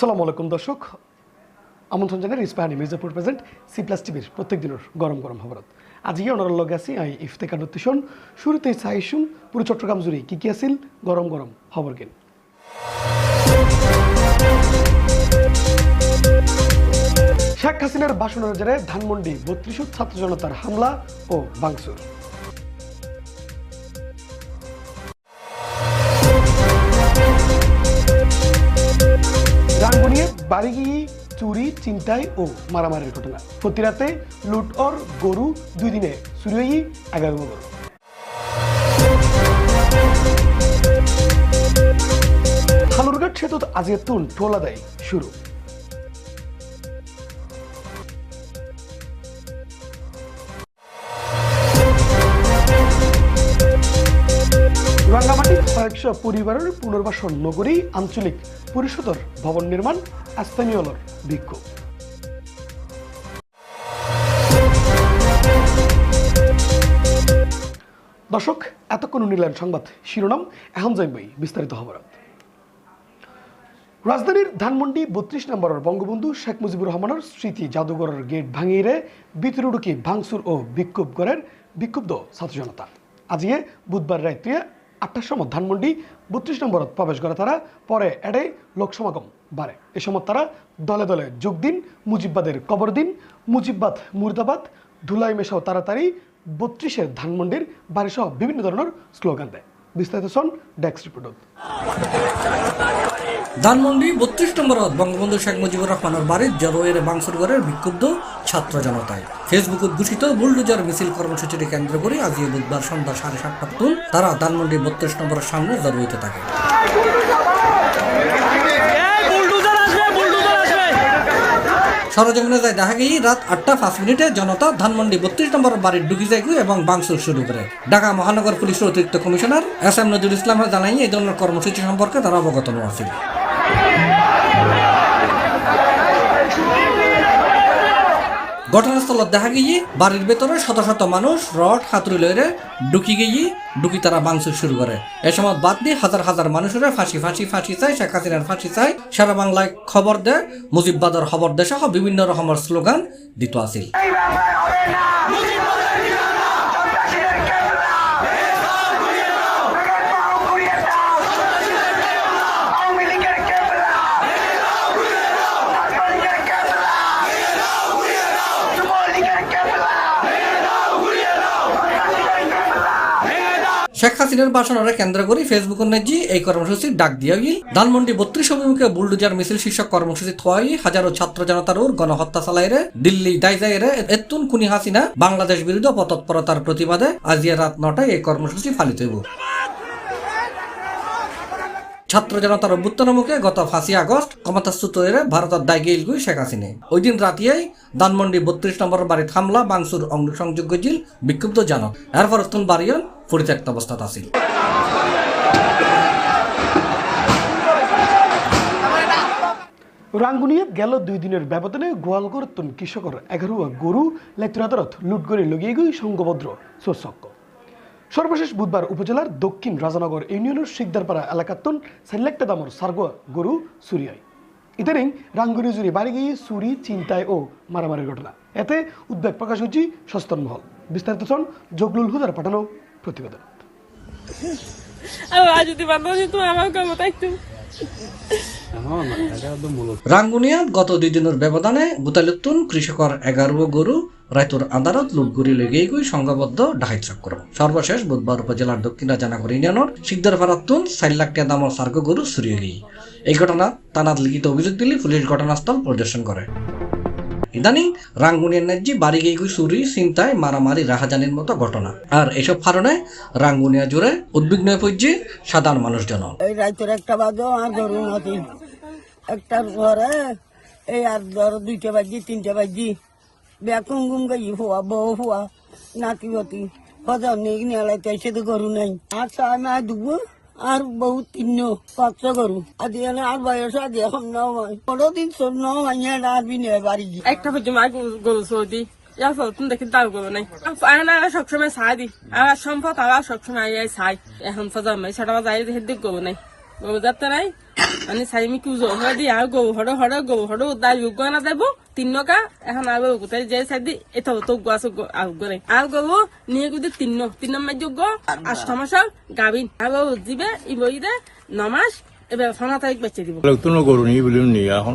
আসসালামু আলাইকুম দর্শক। আমন্ত্রণ জানাই Ispahani Mirzapur present C plus টিভির প্রত্যেক দিনের গরম গরম খবরত। আজকে ওনার লগে আছি আই ইফতেকার নতিশন শুরুতেই চাইছুম পুরো চট্টগ্রাম জুড়ে কি কি আছিল? গরম গরম খবর কিন। শেখ হাসিনার ভাষণের জেরে ধানমন্ডি বত্রিশ ছাত্র জনতার হামলা ও বাংসুর গিয়ে চুরি চিন্তাই ও মারামারির ঘটনা। প্রতি রাতে লুট ওর গরু দুই দিনে, চুরি আগামী গরু সেতুত আজি তুন টোলা দেয় শুরু। পরিবারের পুনর্বাসন নগরী আঞ্চলিক পরিষদর ভবন নির্মাণ স্থানীয়লর বিক্ষোভ। দর্শক, এতক্ষণ নিলেন সংবাদ শিরোনাম। এখন যাইবই বিস্তারিত খবর রাজধানীর ধানমন্ডি বত্রিশ নম্বরের বঙ্গবন্ধু শেখ মুজিবুর রহমানের স্মৃতি জাদুঘরের গেট ভাঙিয়ে ভিতরে ঢুকি ভাঙচুর ও বিক্ষোভ করেন বিক্ষুব্ধ ছাত্র জনতা আজকে বুধবার রাত্রে আটটার সময় ধানমন্ডি, বত্রিশ নম্বর প্রবেশ করে তারা, পরে এটাই লোকসমাগম বাড়ে। এ সময় তারা দলে দলে যোগ দিন, মুজিববাদের কবর দিন, মুজিব্বাদ, মুর্দাবাদ, ধুলাই মেশাও তাড়াতাড়ি, বত্রিশের ধানমন্ডির বাড়িসহ বিভিন্ন ধরনের স্লোগান দেয়। বিস্তারিত শোন ডেক্স রিপোর্ট ধানমন্ডি বত্রিশ নম্বরত বঙ্গবন্ধু শেখ মুজিবুর রহমানের বাড়ির জরোয়ের বাংসুরগড়ের বিক্ষুব্ধ ছাত্র জনতায়। ফেসবুকত ঘোষিত বুলডোজার মিছিল কর্মসূচিটি কেন্দ্র করে আজ বুধবার সন্ধ্যা সাড়ে সাতটা তুন তারা ধানমন্ডি বত্রিশ নম্বরের সামনে জড়ো থাকে বুলডোজার আসবে বুলডোজার আসবে সরজমিনে যায় দেখা গেছি রাত আটটা পাঁচ মিনিটে জনতা ধানমন্ডি বত্রিশ নম্বর বাড়ির ঢুকি যায় এবং বাংশুর শুরু করে। ঢাকা মহানগর পুলিশের অতিরিক্ত commissioner S M Nazrul Islam জানাই এই ধরনের কর্মসূচি সম্পর্কে তারা অবগত আছে ঘটনাস্থলত দেখা গিয়ে বাড়ির ভেতরে শত শত মানুষ রড, হাতুড়ি লইরে ঢুকি গিয়ে ঢুকি তারা বাংসুর শুরু করে। এ সময় বাদ দিয়ে হাজার হাজার মানুষেরা ফাঁসি ফাঁসি ফাঁসি চাই শেখ হাসিনার ফাঁসি চাই সারা বাংলায় খবর দেয় মুজিববাদর খবর দেয় সহ বিভিন্ন রকমের স্লোগান দিত আসিল। শেখ হাসিনার বাসনারা কেন্দ্র করে ফেসবুক নেজি এই কর্মসূচি ডাক দিয়া গিল। ধানমন্ডি বত্রিশ অভিমুখে বুলডোজার মিছিল শীর্ষক কর্মসূচি থাই হাজারো ছাত্র জনতার ওর গণহত্যা চালাইরে, দিল্লি দাইজাইরে এতুন কুনি হাসিনা বাংলাদেশ বিরুদ্ধে পতৎপরতার প্রতিবাদে আজিয়া রাত নটায় এই কর্মসূচি ফালিত হইব। ছাত্র জনতার অভ্যুত্থানের মুখে গত ফাঁসি আগস্ট ক্ষমতাচ্যুত হয়ে ভারতের দায় গেইল গুই শেখ হাসিনে। ওই দিন রাতিয়াই ধানমন্ডি বত্রিশ নম্বর বাড়িত হামলা বাংসুর অগ্নিসংযোগ গজিল বিক্ষুব্ধ জানক। এরপর তুন বাড়িয়ন পরিত্যক্ত অবস্থাত আছিল। রাঙ্গুনিয়াত গেল দুই দিনের ব্যবধানে গোয়ালগড় তুন কৃষকর এগারোয়া গরু লেত্রাদরত লুট করে লগিয়ে গই সংঘভদ্র সোরসক্ক সর্বশেষ বুধবার উপজেলার দক্ষিণ রাজানগর ইউনিয়নের শিকদারপাড়া এলাকাতুন সাইলাক্টা দামর সার্গোয়া গরু সুরিয়ায় ইদানিং রাঙ্গুনি জুড়ে বাড়ি গিয়ে চুরি চিন্তায় ও মারামারির ঘটনা। এতে উদ্বেগ প্রকাশ হচ্ছে সস্তন মহল। বিস্তারিত শোন জগলুল হুদার পাঠানো প্রতিবেদন। রাঙ্গুনিয়াত গত দুই দিনের ব্যবধানে বুতালিতুন কৃষকর এগারো গরু রায়তুর আদালত লুটগুড়ি লেগেই গই সংঘবদ্ধ ডাহাই চক্র সর্বশেষ বুধবার উপজেলার দক্ষিণ রাজানগর ইউনিয়নের শিকদার লাখ টাকা দামর সার্গ গরু গই এই ঘটনা তানাত লিখিত অভিযোগ দিলে পুলিশ ঘটনাস্থল পরিদর্শন করে। ইদানিং রাঙ্গুনিয়ার ন্যায্যে বাড়ি গিয়ে গই চুরি চিন্তায় মারামারি, রাহাজানির মতো ঘটনা। আর এসব কারণে রাঙ্গুনিয়া জুড়ে উদ্বিগ্ন হয়ে পড়ছে সাধারণ মানুষজন এই রাইতের একটা বাজো আর ধরুন হতি একটার পরে এই আর ধরো দুইটা বাজি, তিনটা বাজি। বেকুম গুম গাই হুয়া বউ হুয়া নাতি বতি হজার নেই নিয়ে সে তো গরু নাই। আর চাই মা দুবো আর বহুত তিন পাঁচশো গরু। আজ এনে আর বয়স আজ এখন নয়। পনেরো দিন সব নয় আর বি নেই বাড়ি একটা হচ্ছে মা গরু সৌদি দেখি তার গরু নাই। আর সবসময় চাই দি। আর সম্পদ আর সবসময় আই চাই। এখন ফজর মাই সেটা যাই দেখি গরু নাই। গরু যাতে নাই। আমি চাই কি হয়ে দি আর গো হড়ো হড়ো গো হড়ো দাই উগ্গ না দেবো তিন কা এখন আর তাই যে সাই দি এটা তো গাছ আউগরে আর গো নিয়ে গুদি তিন তিন মাস গো আষ্ট মাস গাবিন আর জিবে ইবইদে নমাস এবার ফানা তারিখ বেচে দিব। লোকজন গরু নেই বলি নি এখন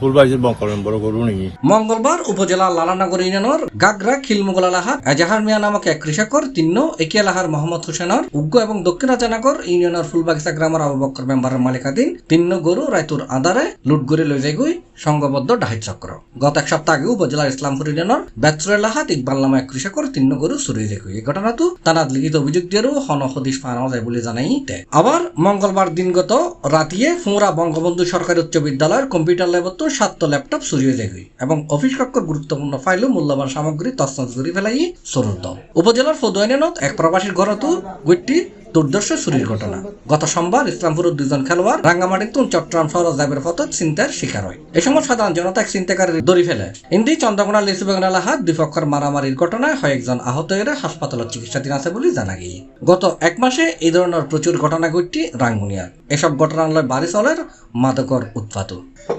ফুলবাগিছে বকর মেম্বার গরু নেই মঙ্গলবার উপজেলা লালানগর ইউনিয়নের গাগরা খিলমুগলালাহাট এজাহার মিয়া নামক এক কৃষকর তিন্ন একিয়ালাহার মোহাম্মদ হোসেনের উগ্র এবং দক্ষিণ রাজানগর ইউনিয়নের ফুলবাগিচা গ্রামের আবু মেম্বারের মালিকাধীন তিন্ন গরু রায়তুর আদারে লুটগরি লই যাইগুই সংঘবদ্ধ ডাহিত চক্র। গত এক সপ্তাহ আগে উপজেলার ইসলামপুর ইউনিয়নের বেচরেলাহাত ইকবাল নামে এক কৃষকর তিন্ন গরু চুরি দেখুই এই ঘটনাটো তানাত লিখিত অভিযোগ দিয়ারও হন হদিশ পাওয়া যায় বলে জানাই তে আবার মঙ্গলবার দিনগত রাতিয়ে ফুঁরা বঙ্গবন্ধু সরকারি উচ্চ বিদ্যালয়ের কম্পিউটার ল্যাবত সাতটো ল্যাপটপ চুরিয়ে দেখি এবং অফিস কক্ষর গুরুত্বপূর্ণ ফাইল ও মূল্যবান সামগ্রী তছনছ করে ফেলাই সরুর দল। উপজেলার ফদুয়াইনত এক প্রবাসীর ঘরতো গুইটি দুর্দর্শ চুরির ঘটনা। গত সোমবার ইসলামপুরের দুজন খেলোয়াড় রাঙ্গামাটির চট্টগ্রাম শহর যাবের পথত চিন্তার শিকার হয়। এ সময় সাধারণ জনতা এক চিন্তাকারী দড়ি ফেলে। ইন্দি, চন্দ্রকোনা লিচুবাগান এলাকাত দুই পক্ষের মারামারির ঘটনায় কয়েকজন আহত হয়ে হাসপাতালত চিকিৎসাধীন আছে বলে জানা গিয়ে। গত এক মাসে এই ধরনের প্রচুর ঘটনা ঘটটি রাঙ্গুনিয়ার এসব ঘটনালয় বাড়ি চলের মাদকর উৎপাত।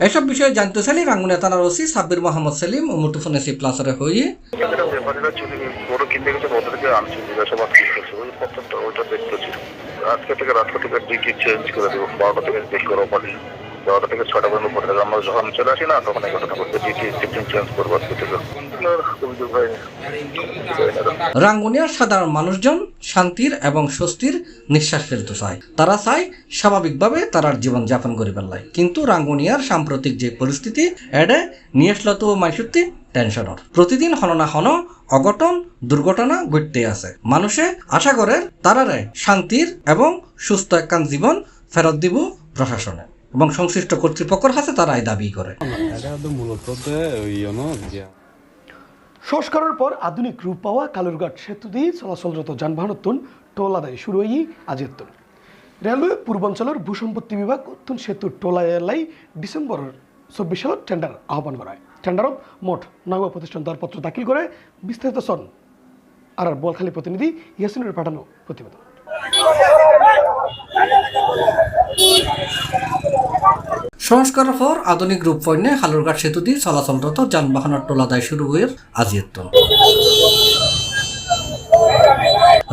এসব বিষয়ে জানতে চাইলে রাঙ্গুনিয়া থানার ওসি সাব্বির মোহাম্মদ সেলিম ও মুঠোফোন এসি প্লাসরে হয়ে দেখতেছি আজকে থেকে রাত্রে থেকে ডিউটি চেঞ্জ করে দেবো, বারোটা থেকে বেশ করো পারি বারোটা থেকে ছটা পর্যন্ত পড়ে থাকে আমরা যখন চলে আসি না, তখন এই ঘটনা করতে ডিউটি শিফটিং চেঞ্জ করব আজকে থেকে। রাঙ্গুনিয়ার সাধারণ মানুষজন শান্তির এবং স্বস্তির নিঃশ্বাস ফেলতে চায় তারা চায় স্বাভাবিকভাবে তারার জীবন যাপন করে পেলাই কিন্তু রাঙ্গুনিয়ার সাম্প্রতিক যে পরিস্থিতি, এডে নিয়ে আসলো তো মাইসুতি টেনশনর প্রতিদিন হন না হন অঘটন দুর্ঘটনা ঘটতে আছে। মানুষে আশা করে তারারে শান্তির এবং সুস্থ একখান জীবন ফেরত দিব প্রশাসনে এবং সংশ্লিষ্ট কর্তৃপক্ষের হাতে তারাই দাবি করে সংস্কারের পর আধুনিক রূপ পাওয়া কালুরঘাট সেতু দিয়ে চলাচলরত যানবাহন টোল আদায় শুরু হয়ে আজ এত্তুন রেলওয়ে পূর্বাঞ্চলের ভূসম্পত্তি বিভাগ উত্তন সেতু টোলা এলাই ডিসেম্বর চব্বিশ সালত টেন্ডার আহ্বান করায় টেন্ডারত মোট নয় প্রতিষ্ঠান দরপত্র দাখিল করে বিস্তারিত সন আর আর বলখালী প্রতিনিধি ইয়াসিনুর পাঠানো প্রতিবেদন সংস্কারের পর আধুনিক রূপ পণ্যে হালুরঘাট সেতু দিয়ে চলাচলরত যানবাহনের টোলাদায় শুরু হয়ে আজিয়তন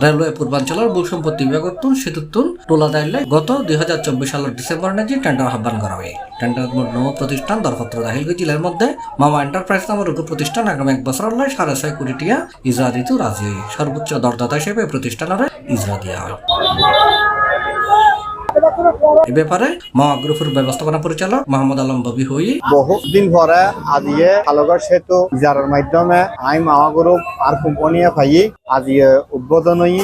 রেলওয়ে পূর্বাঞ্চলের ভূ ভূসম্পত্তি বিভাগতুন সেতুতুন টোলাদায় গত দুই হাজার চব্বিশ সালের ডিসেম্বর নেজি টেন্ডার আহ্বান করা হয় টেন্ডার মোট নব প্রতিষ্ঠান দরপত্র দাখিল জেলার মধ্যে। মামা এন্টারপ্রাইজ নামের উগ্র প্রতিষ্ঠান আগামী এক বছর লাই সাড়ে ছয় কোটি টিয়া ইজরা দিতে রাজি। সর্বোচ্চ দরদাতা হিসেবে প্রতিষ্ঠানের ইজরা দেওয়া হয় এ ব্যাপারে মামা গ্রুপের ব্যবস্থাপনা পরিচালক মোহাম্মদ আলম ববি হই। বহুদিন আজিয়ে সেতু মাধ্যমে আই মামা গ্রুপ আর কোম্পানি পাই আজিয়ে উদ্বোধন হই।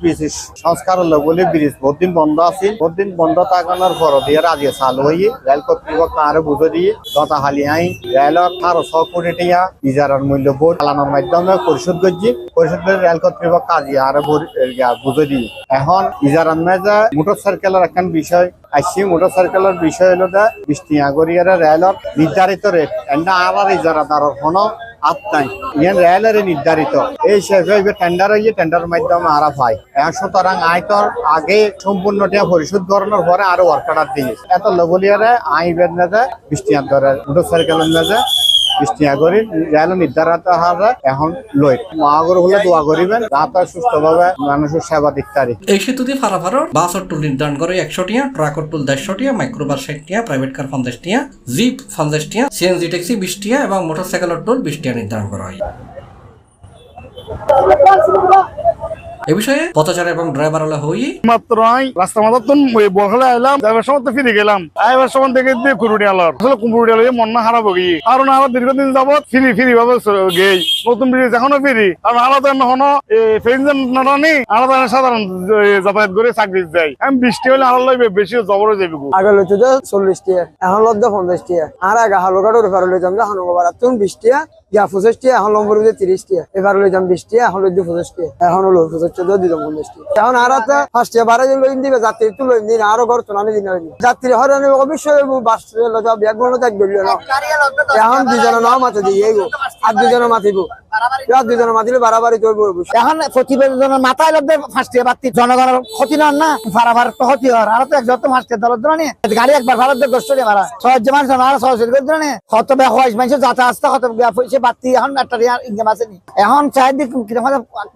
ব্রিজ সংস্কার লগলি ব্রিজ বহুদিন বন্ধ আছিল। বহুদিন বন্ধ থাকানোর পর দিয়ে আজিয়ে চালু হই। রেল কর্তৃপক্ষ আরও বুঝে দিয়ে হালি আই রেলর আরও ছ কোটি টিয়া ইজারার মূল্য বোর্ড চালানোর মাধ্যমে পরিশোধ করছি। পরিশোধ করে রেল কর্তৃপক্ষ আজিয়ে আরও বুঝে দিয়ে। এখন ইজারার মেজে মোটর সাইকেলের একখান বিষয়। আসছি মোটর সাইকেলের বিষয় হলো যে বিষ্টিয়াগরিয়ার রেলর নির্ধারিত রেট এন্ড আর ইজারাদারর কোনো আপ নাই। ইয়ান রেলের নির্ধারিত। এই হইবে টেন্ডার হইয়ে টেন্ডার মাধ্যমে আরা পাই এখন সুতরাং আয়তর আগে সম্পূর্ণ টিয়া পরিশোধ করানোর পরে আরও ওয়ার্কার দিয়ে এত লবলিয়ারে আই বেদ নেজে বিষ্টিয়াগরের মোটর সাইকেলের হারে এখন লই। মহাগর হলে দোয়া করিবেন যাতে সুস্থভাবে মানুষের সেবা দিকতারি এই সেতুতে ফারাফারর বাসর টুল নির্ধারণ করে একশো টিয়া ট্রাকর টুল দেড়শো টিয়া, মাইক্রোবাস ষাট টিয়া, প্রাইভেট কার পঞ্চাশ টিয়া, জিপ পঞ্চাশ টিয়া, সিএনজি ট্যাক্সি বিশ টিয়া এবং মোটরসাইকেলের টোল বিশ টিয়া নির্ধারণ করা হয়। এ বিষয়ে পথচার এবং ড্রাইভার হলে হই মাত্র রাস্তা মাথার তো বলখালে আইলাম যাবার সময় তো ফিরে গেলাম। আইবার সময় দেখে দিয়ে কুরুটি আলার। আসলে কুমুরুটি আলো মন না হারাবো গিয়ে কারণ আমরা দীর্ঘদিন যাবত ফিরি ফিরি ভাবে গেই। নতুন ব্রিজ এখনও ফিরি। কারণ আলাদা এখনও ফেঞ্জন নানি আলাদা সাধারণ যাতায়াত করে চাকরি যাই আমি বৃষ্টি হলে আলাদা লাগবে বেশি জবর যাবে আগে লইতো যে চল্লিশ টিয়া এখন লদ্দা পঞ্চাশ টিয়া। আর আগে হালুকাটোর ফেরত লইতাম যে হানুকা বাড়াতুন বিশ টিয়া যা পঁচিশ টিয়া এখন লম্বর মধ্যে তিরিশ টিয়া এবার টিয়া এখন লইতে পঁচিশ টিয়া এখন হলো পঁচিশ টিয়া দিতাম পঞ্চাশ টিয়া এখন আর ফার্স্ট বারো লইন দিবে যাত্রী লইন দিন আরও ঘর চলানি দিন যাত্রী অবশ্যই বাস না এখন দুজনে নাও মাথা দিয়ে গো আর দুজনে জনগণের ক্ষতি না ভাড়া মানুষ যাতায়াত পয়সা বাতি এখন একটা ইনকাম আছে নি। এখন চারিদিক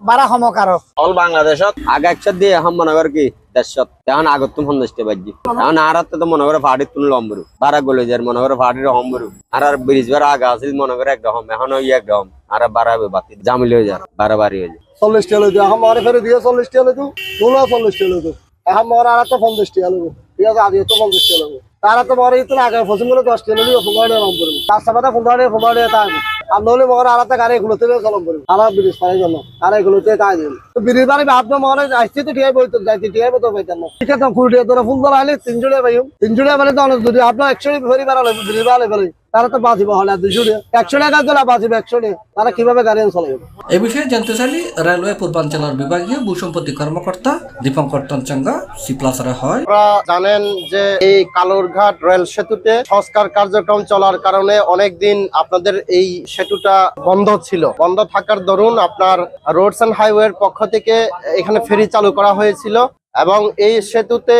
বাড়া সমকারক অল বাংলাদেশত আগে একশো দিয়ে এখন মনে কর কি দেশত এখন আগত তুমি সন্তুষ্ট বাজি। এখন আর তো মনে করে ফাটির তুমি লম্বরু বারা। গলে যার মনে করে ফাটির হম্বরু আর আর ব্রিজ বার আগে আছিল মনে করে একরকম এখন ওই একরকম আর বাড়াবে বাতি জামিল হয়ে যায় বাড়াবাড়ি হয়ে যায় চল্লিশ টিয়া লইতো এখন মারে ফেরে দিয়ে চল্লিশ টিয়া লইতো তোলা চল্লিশ টিয়া লইতো এখন মরে আর তো পঞ্চাশ টিয়া লইব ঠিক আছে আগে তো পঞ্চাশ লইব তারা তো মরে ইতনা আগে ফসিমগুলো দশ করব। রাস্তা পাতা আর নলে তো গাড়ি এগুলোতে চলন করব। আর ব্রিজ পাই জন্য। আর এগুলোতে তাই দিন ব্রিজ বাড়ি ভাবতো মরে আসছে তো টিয়াই বলতো যাইতে টিয়াই বলতো ঠিক আছে, ফুল টিয়া ধরে ফুল তোলা হলে তিন জুড়ে তিন জুড়ে মানে তো অনেক যদি আপনার একশো ফেরি বেড়ালে ব্রিজ বাড়ালে তারা তো বাঁচিব হলে দুশো একশো টাকা একশো তারা কীভাবে গাড়ি চালাবে এ বিষয়ে জানতে চাইলে রেলওয়ে পূর্বাঞ্চলের বিভাগীয় ভূসম্পত্তি কর্মকর্তা দীপঙ্কর টনচাঙ্গা সি প্লাসারে হয়। জানেন যে এই কালুরঘাট রেল সেতুতে সংস্কার কার্যক্রম চলার কারণে অনেকদিন আপনাদের এই সেতুটা বন্ধ ছিল। বন্ধ থাকার দরুন আপনার রোডস অ্যান্ড হাইওয়ের পক্ষ থেকে এখানে ফেরি চালু করা হয়েছিল। এবং এই সেতুতে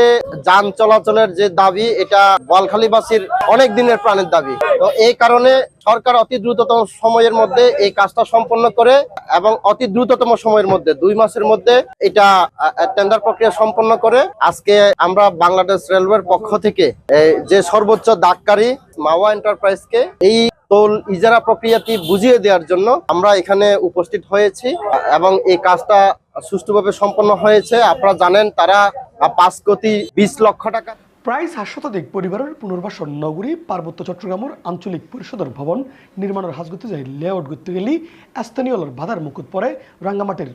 যান চলাচলের যে দাবি, এটা বলখালীবাসীর অনেক দিনের প্রাণের দাবি। তো এই কারণে সরকার অতি দ্রুততম সময়ের মধ্যে এই কাজটা সম্পন্ন করে এবং অতি দ্রুততম সময়ের মধ্যে, দুই মাসের মধ্যে এটা টেন্ডার প্রক্রিয়া সম্পন্ন করে আজকে আমরা বাংলাদেশ রেলওয়ের পক্ষ থেকে যে সর্বোচ্চ দাগকারী মাওয়া এন্টারপ্রাইজকে এই টোল ইজারা প্রক্রিয়াটি বুঝিয়ে দেওয়ার জন্য আমরা এখানে উপস্থিত হয়েছি এবং এই কাজটা সুষ্ঠুভাবে সম্পন্ন হয়েছে। আপনারা জানেন তারা পাঁচ কোটি বিশ লক্ষ টাকা প্রায় সাত শতাধিক পরিবারের পুনর্বাসন নগরী, পার্বত্য চট্টগ্রামের আঞ্চলিক পরিষদের ভবন নির্মাণের হাজগতি যায় লেআউট করতে গেলে স্থানীয় বাধার মুকুট পরে রাঙ্গামাটির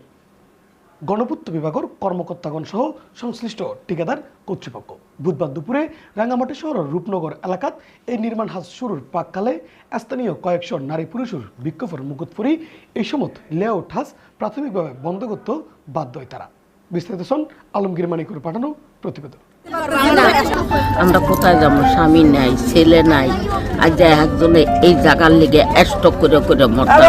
গণপূর্ত বিভাগের কর্মকর্তাগণ সহ সংশ্লিষ্ট ঠিকাদার কর্তৃপক্ষ। বুধবার দুপুরে রাঙ্গামাটি শহরের রূপনগর এলাকাত এই নির্মাণ হাজ শুরুর প্রাককালে স্থানীয় কয়েকশো নারী পুরুষের বিক্ষোভের মুকুট পরি এই সময় লেআউট হাজ প্রাথমিকভাবে বন্ধ করতে বাধ্য হয় তারা। বিস্তারিত সন আলমগীর মানিকুর পাঠানো প্রতিবেদন। আমরা কোথায় যাব? স্বামী নাই ছেলে নাই। আর যে একজনে এই জায়গার লেগে স্টক করে করে মরতে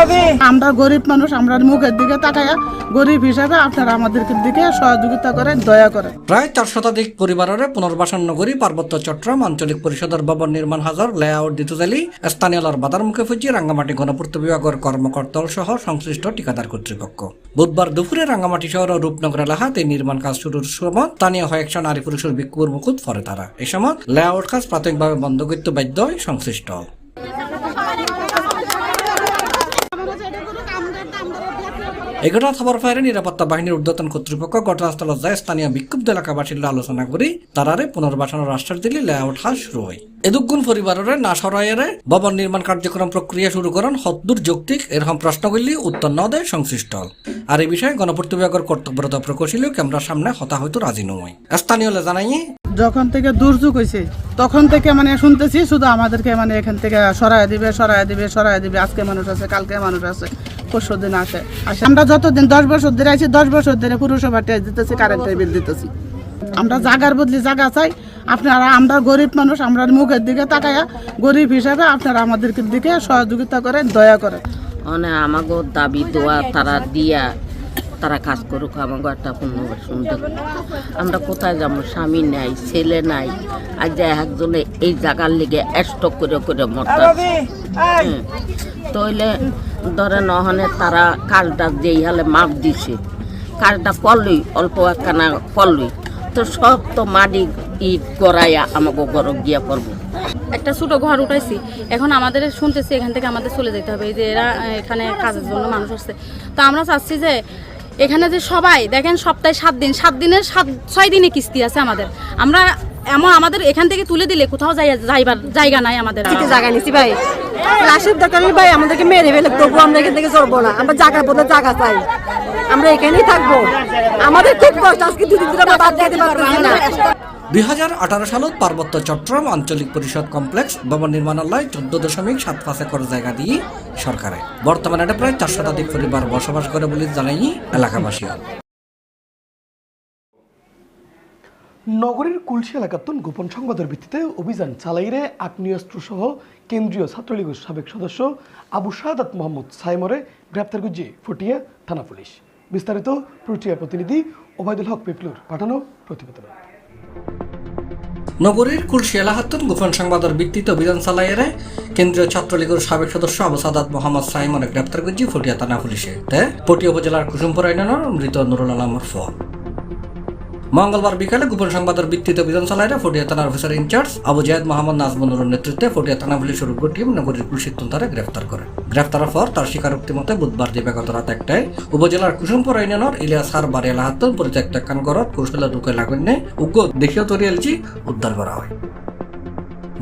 আমরা গরিব মানুষ আমরা মুখের দিকে তাকায়া গরিব হিসাবে আপনারা আমাদের দিকে সহযোগিতা করেন দয়া করেন। প্রায় চার শতাধিক পরিবারের পুনর্বাসন নগরী পার্বত্য চট্টগ্রাম আঞ্চলিক পরিষদের ভবন নির্মাণ হাজার লেআউট দিতে চাইলে স্থানীয়লার বাধার মুখে ফুজি রাঙ্গামাটি গণপূর্ত বিভাগের কর্মকর্তা সহ সংশ্লিষ্ট ঠিকাদার কর্তৃপক্ষ। বুধবার দুপুরে রাঙ্গামাটি শহর ও রূপনগর এলাকাত নির্মাণ কাজ শুরুর সময় স্থানীয় কয়েকশো নারী পুরুষের বিক্ষোভের মুকুট ফরে তারা। এ সময় লেআউট কাজ প্রাথমিকভাবে বন্ধ করতে বাধ্য সংশ্লিষ্ট। এই ঘটনা খবর পাইলে নিরাপত্তা বাহিনীর ঊর্ধ্বতন কর্তৃপক্ষ ঘটনাস্থলত যায় স্থানীয় বিক্ষুব্ধ এলাকাবাসীর আলোচনা করি তারারে পুনর্বাসনের রাষ্ট্রের দিলে লেআউট হাস শুরু হয়। এদুগুণ পরিবারের না সরাইয়ের ভবন নির্মাণ কার্যক্রম প্রক্রিয়া শুরু করেন হদ্দুর যৌক্তিক এরকম প্রশ্নগুলি উত্তর ন দেয় সংশ্লিষ্ট আর এই বিষয়ে গণপূর্ত বিভাগের কর্তব্যরত প্রকৌশলী ক্যামেরার সামনে হতা হয়তো রাজি নয় স্থানীয় জানাই। যখন থেকে দুর্যোগ হয়েছে তখন থেকে মানে শুনতেছি, শুধু আমাদেরকে মানে এখান থেকে সরাই দিবে সরাই দিবে সরাই দিবে, আজকে মানুষ আছে, কালকে মানুষ আছে। পরশু দিন আসে আসে আমরা যতদিন দশ বছর ধরে আছি দশ বছর ধরে পুরসভা ট্যাক্স দিতেছি কারেন্টের বিল দিতেছি। আমরা জাগার বদলি জায়গা চাই আপনারা আমরা গরিব মানুষ আমরা মুখের দিকে তাকায়া গরিব হিসাবে আপনারা আমাদের দিকে সহযোগিতা করেন দয়া করেন। মানে আমাকে দাবি দোয়া তারা দিয়া তারা কাজ করুক আমাকে একটা পুনর্বাসন আমরা কোথায় যাব? স্বামী নাই ছেলে নাই আর যে একজনে এই জায়গার লেগে স্টক করে করে মরতে তইলে ধরে নহনে তারা কাজটা যেই হালে মাপ দিছে। কাজটা করলই অল্প একখানা করলই তো সব তো মাটি ইট গড়াইয়া আমাকে গরম গিয়া পড়ব একটা ছোট ঘর উঠাইছি। এখন আমাদের শুনতেছি এখান থেকে আমাদের চলে যেতে হবে। এই যে এরা এখানে কাজের জন্য মানুষ আসছে। তো আমরা চাচ্ছি যে এখানে যে সবাই, দেখেন সপ্তাহে সাত দিন, সাত দিনের সাত, ছয় দিনে কিস্তি আছে আমাদের। আমরা এমন আমাদের এখান থেকে তুলে দিলে কোথাও যাইবার জায়গা নাই আমাদের। জায়গা নিছি ভাই। লাশের দোকানে ভাই আমাদেরকে মেরে ফেলে তবু আমরা এখান থেকে চলবো না। আমরা জায়গার বদলে জায়গা চাই। আমরা এখানেই থাকব। আমাদের খুব কষ্ট আজকে দুদিন ধরে আমরা বাদ দিতে পারতেছি না। দুই হাজার আঠারো সালত পার্বত্য চট্টগ্রাম আঞ্চলিক পরিষদ কমপ্লেক্স ভবন নির্মাণালয় চোদ্দ দশমিক সাত পাঁচ একর জায়গা দিয়ে সরকারে। বর্তমানে এটা প্রায় চার শতাধিক পরিবার বসবাস করে বলে জানাই এলাকাবাসী। নগরীর কুলসি এলাকাতুন গোপন সংবাদের ভিত্তিতে অভিযান চালাইরে আগ্নেয়াস্ত্র সহ কেন্দ্রীয় ছাত্রলীগের সাবেক সদস্য আবু শাহাদাত মোহাম্মদ সাইমরে গ্রেপ্তার গুজিয়ে ফুটিয়া থানা পুলিশ। বিস্তারিত প্রুটিয়া প্রতিনিধি ওবায়দুল হক পিপলুর পাঠানো প্রতিবেদন। নগরীর কুলসি এলাহাতুন গোপন সংবাদের ভিত্তিতে অভিযান চালাইয়ে কেন্দ্রীয় ছাত্রলীগের সাবেক সদস্য আবু সাদাত মোহাম্মদ সাইমনে গ্রেপ্তার করছি ফটিয়া থানা পুলিশে। তে পটিয়া উপজেলার কুসুমপুর আইনানোর মৃত নুরুল আলমের ফোন মঙ্গলবার বিকালে গোপন সংবাদের ভিত্তিতে বিধানসভায় ফটিয়া থানার officer in charge Abu Jahed Mohammad নাজমুনুরের নেতৃত্বে ফটিয়া থানা পুলিশের উগ্র টিম নগরীর পুলিশের তন্ত্রে গ্রেফতার করে। গ্রেফতারের পর তার স্বীকারোক্তি মতে বুধবার দিবাগত রাত একটাই উপজেলার কুসুমপুর ইউনিয়নের ইলিয়াস হার বাড়ি এলাহাত্তন পরিত্যক্ত একখান ঘরত কৌশলে ঢুকে লাগেন উগ্র দেশীয় তরিয়ালচি উদ্ধার করা হয়।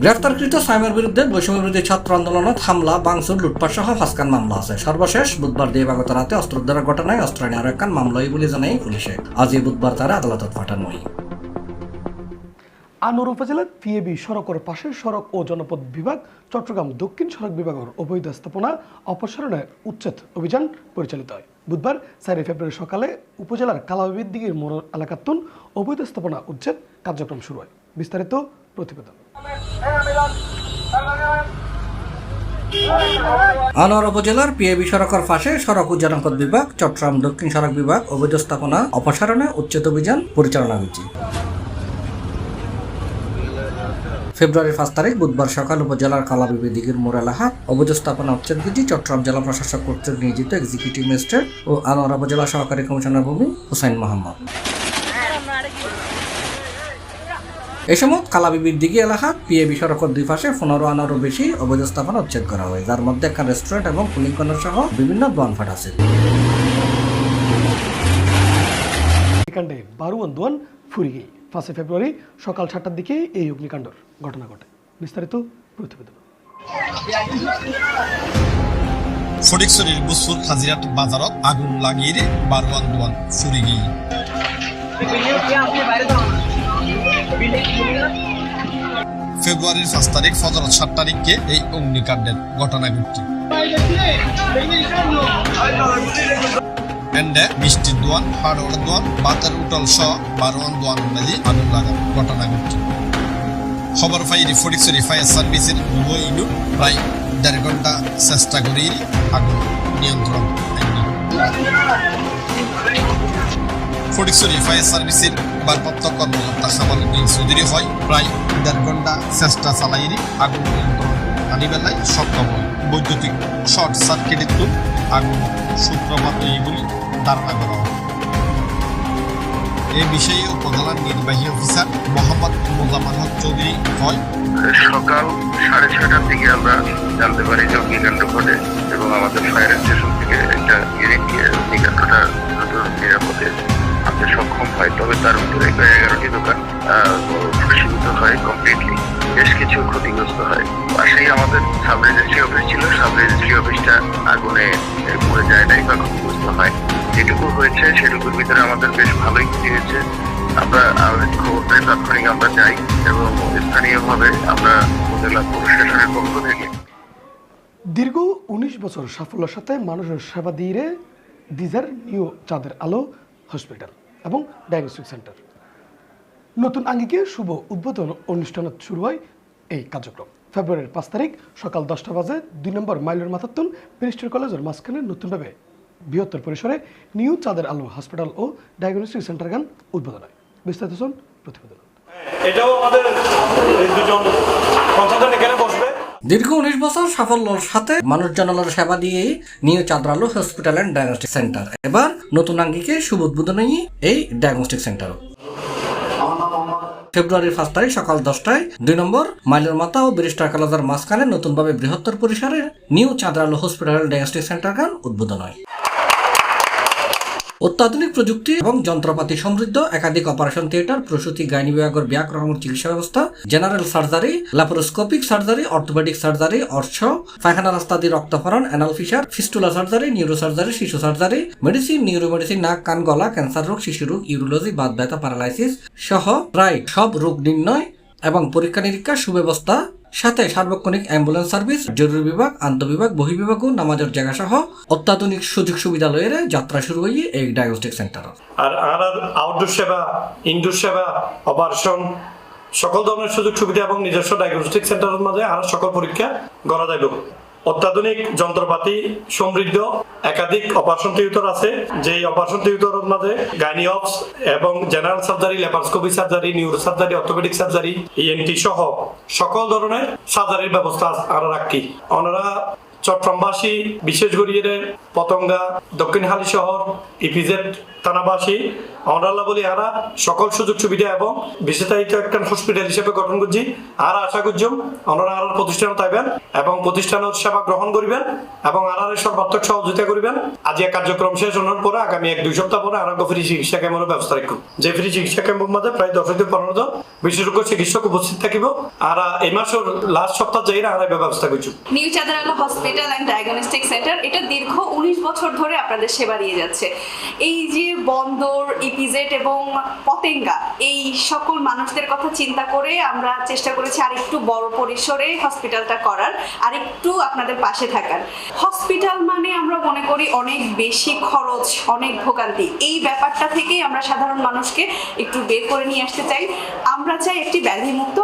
গ্রেফতারকৃত সাইমের বিরুদ্ধে বৈষম্য বিরোধী ছাত্র আন্দোলনত হামলা বাংসুর লুটপাট সহ ফাঁসকান মামলা আছে। সর্বশেষ বুধবার দিবাগত রাতে অস্ত্র উদ্ধারের ঘটনায় অস্ত্র নেওয়ার একখান মামলাই বলে জানাই পুলিশে। আজই বুধবার তারা আদালতত পাঠানো হয় আনোর উপজেলার পিএবি সড়কের পাশে সড়ক ও জনপদ বিভাগ, চট্টগ্রাম দক্ষিণ সড়ক বিভাগের অবৈধ স্থাপনা অপসারণের উচ্ছেদ অভিযান পরিচালিত হয়। বুধবার চারই ফেব্রুয়ারি সকালে উপজেলার কালাবিদ দিঘির মোড় এলাকাতুন অবৈধ স্থাপনা উচ্ছেদ কার্যক্রম শুরু হয়। বিস্তারিত প্রতিবেদন। আনোয়ার উপজেলার পিএবি সড়কের পাশে সড়ক ও জনপদ বিভাগ, চট্টগ্রাম দক্ষিণ সড়ক বিভাগ অবৈধ স্থাপনা অপসারণে উচ্ছেদ অভিযান পরিচালনা হয়েছে। ফেব্রুয়ারির পাঁচ তারিখ, বুধবার সকাল উপজেলার কালাবিবি দিঘির মোড় এলাহা অবৈধ স্থাপনা উচ্ছেদ বিধি চট্টগ্রাম জেলা প্রশাসক কর্তৃক নিয়োজিত এক্সিকিউটিভ ম্যাজিস্ট্রেট ও আনোয়ার উপজেলা সহকারী কমিশনার ভূমি হুসাইন মোহাম্মদ। এই সময় কালাবিবির দিঘি এলাকাত পিএবি সড়কের দুই পাশে পনেরো আনারও বেশি অবৈধ স্থাপনা উচ্ছেদ করা হয় যার মধ্যে একটা রেস্টুরেন্ট এবং কুলিং কর্নার সহ বিভিন্ন দোয়ানফাট আছে। অগ্নিকাণ্ডে বারুয়ান দোয়ান ফুরিয়ে পাঁচই ফেব্রুয়ারি সকাল সাতটার দিকে এই অগ্নিকাণ্ডর ঘটনা ঘটে। বিস্তারিত প্রতিবেদন। ফটিকছড়ির বুসুর হাজিরাট বাজারত আগুন লাগিয়ে বারওয়ান দোয়ান ফুরি গিয়ে। ফেব্রুয়ারির পাঁচ তারিখ ফজরত সাত তারিখকে এই অগ্নিকাণ্ডের ঘটনা ঘটছে এন্ডে মিষ্টির দোয়ান, হাড়ওয়ার দোয়ান, বাতের উটল সহ বারোয়ান দোয়ান মেলি আগুন লাগার ঘটনা ঘটছে খবর পাই ফটিকছড়ি ফায়ার সার্ভিসের দুবো ইউনিট প্রায় দেড় ঘণ্টা চেষ্টা করেই আগুন নিয়ন্ত্রণ ফটিকছড়ি ফায়ার সার্ভিসের ভারপ্রাপ্ত কর্মকর্তা সামাল উদ্দিন চৌধুরী হয়। প্রায় দেড় ঘণ্টা চেষ্টা চালাই আগুন নিয়ন্ত্রণ আনি বেলায় সক্ষম বৈদ্যুতিক শর্ট সার্কিটের তো আগুন সূত্রপাত এই বলে ধারণা করা এ বিষয়ে উপজেলার নির্বাহী অফিসার মোহাম্মদ মোজামান হক চৌধুরী হয় সকাল সাড়ে ছয়টার দিকে আমরা জানতে পারি যে অগ্নিকাণ্ড ঘটে এবং আমাদের ফায়ার স্টেশন থেকে একটা অগ্নিকাণ্ডটা নিরাপদে আনতে সক্ষম হয়, তবে তার ভিতরে এগারোটি দোকান প্রসীমিত হয় কমপ্লিটলি বেশ কিছু ক্ষতিগ্রস্ত হয়। পাশেই আমাদের সাব রেজিস্ট্রি অফিস ছিল সাব রেজিস্ট্রি অফিসটা আগুনে পুড়ে যায় নাই বা ক্ষতিগ্রস্ত হয়। যেটুকু হয়েছে, সেটুকুর ভিতরে আমাদের বেশ ভালোই ক্ষতি হয়েছে। আমরা আমাদের খবর পেয়ে তাৎক্ষণিক আমরা যাই এবং স্থানীয়ভাবে আমরা উপজেলা প্রশাসনের পক্ষ থেকে দীর্ঘ উনিশ বছর সাফল্যের সাথে মানুষের সেবা দিয়ে দিজার নিউ চাঁদের আলো হসপিটাল এবং ডায়াগনস্টিক সেন্টার। নতুন আঙ্গিকে শুভ উদ্বোধন অনুষ্ঠান শুরু হয় এই কার্যক্রম। ফেব্রুয়ারির পাঁচ তারিখ সকাল দশটা বাজে দুই নম্বর মাইলের মাথাত্তন ব্যারিস্টার কলেজের মাঝখানে নতুনভাবে বৃহত্তর পরিসরে নিউ চাঁদের আলো হসপিটাল ও ডায়াগনস্টিক সেন্টার গান উদ্বোধন হয়। বিস্তারিত প্রতিবেদন। এটাও আমাদের দুজন বসবে দীর্ঘ উনিশ বছর সাফল্যের সাথে মানুষ জনলার সেবা দিয়ে new Chandralo hospital and diagnostic centre এবার নতুন আঙ্গিকে শুভ উদ্বোধনী এই ডায়াগনস্টিক সেন্টার ফেব্রুয়ারির পাঁচ তারিখ সকাল দশটায় দুই নম্বর মাইলের মাতা ও ব্রিস্টার কালাজার মাঝখানে নতুনভাবে বৃহত্তর পরিসরে new Chandralo hospital diagnostic centre গান উদ্বোধন হয়। অত্যাধুনিক প্রযুক্তি এবং যন্ত্রপাতি সমৃদ্ধ একাধিক অপারেশন থিয়েটার, প্রসূতি গাইনি বিভাগের ব্যাক রকমের চিকিৎসা ব্যবস্থা, general surgery, laparoscopic surgery, orthopaedic surgery, অর্শ, পায়খানা রাস্তা দিয়ে রক্তফরণ anal fissure, fistula surgery neuro surgery শিশু সার্জারি, মেডিসিন নিউরো মেডিসিন নাক, কান, গলা, ক্যান্সার রোগ, শিশু রোগ, ইউরোলজি বাদ ব্যথা, প্যারালাইসিস সহ প্রায় সব রোগ নির্ণয় এবং পরীক্ষা নিরীক্ষা সুব্যবস্থা সাথে সার্বক্ষণিক অ্যাম্বুলেন্স সার্ভিস, জরুরি বিভাগ, আন্তঃবিভাগ, বহির্বিভাগ ও নামাজের জায়গা সহ অত্যাধুনিক সুযোগ সুবিধা লয়ে যাত্রা শুরু হয়ে এই ডায়াগনস্টিক সেন্টার। আর আর আউটডোর সেবা ইনডোর সেবা অপারেশন সকল ধরনের সুযোগ সুবিধা এবং নিজস্ব ডায়াগনস্টিক সেন্টারের মাঝে আর সকল পরীক্ষা করা যাইব। অত্যাধুনিক যন্ত্রপাতি সমৃদ্ধ, একাধিক অপারেশন থিয়েটার আছে। যেই অপারেশন থিয়েটারের মাঝে গাইনিঅপস এবং general surgery, laparoscopy surgery, neuro surgery, orthopaedic surgery ENT সহ সকল ধরনের সার্জারির ব্যবস্থা আমরা রাখি। ওনারা চট্টগ্রামবাসী, বিশেষ করিয়ে পতঙ্গা, দক্ষিণ হালি শহর ইপিজেড থানাবাসী আমরা বলি আরা সকল সুযোগ সুবিধা এবং বিশেষায়িত একটা হসপিটাল হিসেবে গঠন করছি। আর আশা করছি ওনারা আর প্রতিষ্ঠান পাইবেন এবং প্রতিষ্ঠানের সেবা গ্রহণ করিবেন এবং আর সর্বাত্মক সহযোগিতা করিবেন। আজ এই কার্যক্রম শেষ হওয়ার পরে আগামী এক দুই সপ্তাহ পরে আরোগ্য ফ্রি চিকিৎসা ক্যাম্পের ব্যবস্থা রাখব। যে ফ্রি চিকিৎসা ক্যাম্পের মধ্যে প্রায় দশ থেকে পনেরো জন বিশেষজ্ঞ চিকিৎসক উপস্থিত থাকিব। আর এই মাসের লাস্ট সপ্তাহ যাই আর ব্যবস্থা করছি। নিউ আলো হসপিটাল অ্যান্ড ডায়াগনস্টিক সেন্টার এটা দীর্ঘ উনিশ বছর ধরে আপনাদের সেবা দিয়ে যাচ্ছে। এই যে বন্দর ইপিজেড এবং পতেঙ্গা, এই সকল মানুষদের কথা চিন্তা করে আমরা চেষ্টা করেছি আরেকটু বড় পরিসরে হসপিটালটা করার, আরেকটু আপনাদের পাশে থাকার। হসপিটাল মানে আমরা মনে করি অনেক বেশি খরচ, অনেক ভোগান্তি। এই ব্যাপারটা থেকেই আমরা সাধারণ মানুষকে একটু বের করে নিয়ে আসতে চাই। আমরা চাই একটি ব্যাধিমুক্ত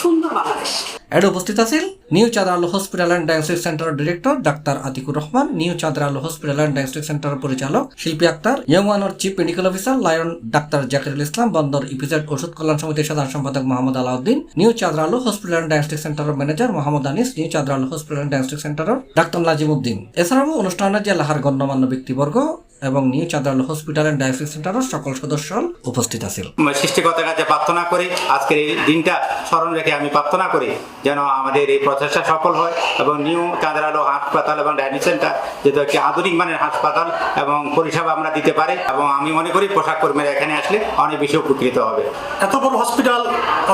সুন্দর বাংলাদেশ। এড উপস্থিত আছেন new Chandra Alo hospital and diagnostic centre director doctor Atikur Rahman, new Chandra Alo hospital and diagnostic centre পরিচালক Shilpi Akter, young chief medical officer lion doctor Zakirul Islam, Bandar EPZ ওষুধ কল্যাণ সমিতির সাধারণ সম্পাদক Mohammad Alauddin, new Chandra Alo hospital and diagnostic সেন্টারের manager Mohammad Anis, new Chandra Alo hospital and diagnostic সেন্টারের doctor Nazimuddin এছাড়াও অনুষ্ঠানে যে লাহার গণ্যমান্য ব্যক্তিবর্গ এবং new Chandra Alo hospital and diagnostic সেন্টারের সকল সদস্য উপস্থিত আছেন সৃষ্টিকর্তার কাছে প্রার্থনা করি আজকের এই দিনটা স্মরণ রেখে আমি প্রার্থনা করি যেন আমাদের এই প্রচেষ্টা সফল হয় এবং নিউ চাঁদরালো হাসপাতাল এবং ডায়াগনিক সেন্টার যেহেতু একটি আধুনিক মানের হাসপাতাল এবং পরিষেবা আমরা দিতে পারি এবং আমি মনে করি পোশাক কর্মীরা এখানে আসলে অনেক বেশি উপকৃত হবে। এত বড় হসপিটাল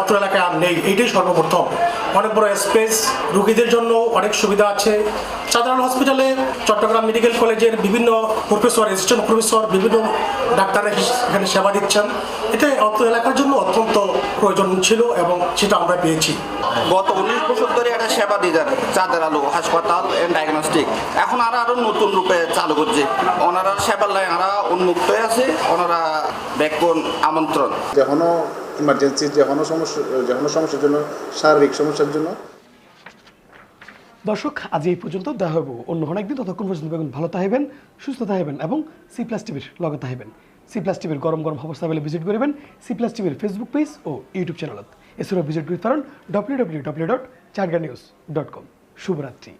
অত্র এলাকায় আর নেই এটাই সর্বপ্রথম। অনেক বড় স্পেস রুগীদের জন্য অনেক সুবিধা আছে। সাধারণ হসপিটালে চট্টগ্রাম মেডিকেল কলেজের বিভিন্ন প্রফেসর অ্যাসিস্ট্যান্ট প্রফেসর বিভিন্ন ডাক্তাররা এখানে সেবা দিচ্ছেন। এটা অত্র এলাকার জন্য অত্যন্ত প্রয়োজন ছিল এবং সেটা আমরা পেয়েছি। গত উনিশ বছর ধরে একটা সেবা দিয়ে যান চাঁদের আলো হাসপাতাল এন্ড ডায়াগনস্টিক এখন আর আরও নতুন রূপে চালু করছে। ওনারা সেবার লাইন আরা উন্মুক্ত হয়ে আছে ওনারা ব্যাকুন আমন্ত্রণ। যে কোনো ইমার্জেন্সি যে কোনো সমস্যা যে কোনো সমস্যার জন্য শারীরিক সমস্যার জন্য দর্শক, আজ এই পর্যন্ত দেখা হব অন্য অনেকদিন ততক্ষণ পর্যন্ত বেগুন ভালো থাকবেন, সুস্থ থাকবেন এবং সি প্লাস টিভির লগে থাকবেন। সি প্লাস টিভির গরম গরম অবস্থা পেলে ভিজিট করবেন। সি প্লাস টিভির ফেসবুক পেজ ও ইউটিউব চ্যানেলত এছাড়াও ভিজিট করতে পারেন W W W dot Charga news dot com শুভরাত্রি।